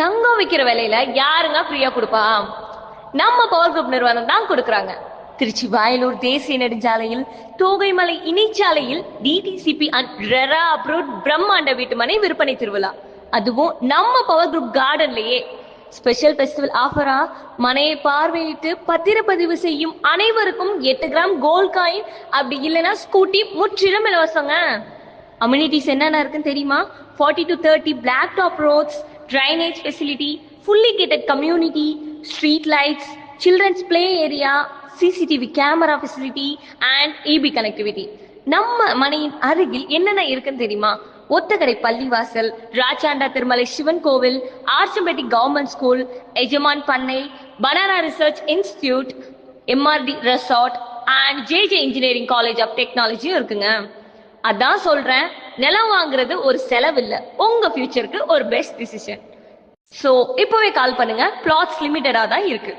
தங்கம் விற்கிற விலையில யாருங்க ஃப்ரீயா கொடுப்பா? நம்ம பவர் குரூப் நிறுவனம் தான் கொடுக்குறாங்க. திருச்சி வயலூர் தேசிய நெடுஞ்சாலையில் தோகைமலை இணைச்சாலையில் டிடிசிபி அண்ட் ரெரா அப்ரூட் பிரம்மாண்ட வீட்டு மனை விற்பனை திருவிழா. அதுவும் நம்ம பவர் குரூப் கார்டன்லயே ஸ்பெஷல் ஃபெஸ்டிவல் ஆஃபரா மனையை பார்வையிட்டு பத்திரப்பதிவு செய்யும் அனைவருக்கும் எட்டு கிராம் கோல்ட் காயின் அப்படி இல்லைன்னா ஸ்கூட்டி முற்றிலும் இலவசங்க. அம்யூனிட்டிஸ் என்னென்ன இருக்குன்னு தெரியுமா? Forty to thirty black top roads drainage facility fully gated community street lights children's play area CCTV camera facility and EB connectivity நம்ம மனையின் அருகில் என்னென்ன இருக்குன்னு தெரியுமா? ஒத்தகரை பள்ளிவாசல் ராச்சாண்டா திருமலை சிவன் கோவில் ஆர்ச்சம்பேட்டி கவர்மெண்ட் ஸ்கூல் எஜமான் பண்ணை banana research institute MRT resort and JJ engineering college of டெக்னாலஜியும் இருக்குங்க. அதான் சொல்றேன். நிலம் வாங்குறது ஒரு செலவு இல்ல உங்க ஃபியூச்சருக்கு ஒரு பெஸ்ட் டிசிஷன் சோ இப்பவே கால் பண்ணுங்க. பிளாட்ஸ் லிமிட்டடா தான் இருக்கு.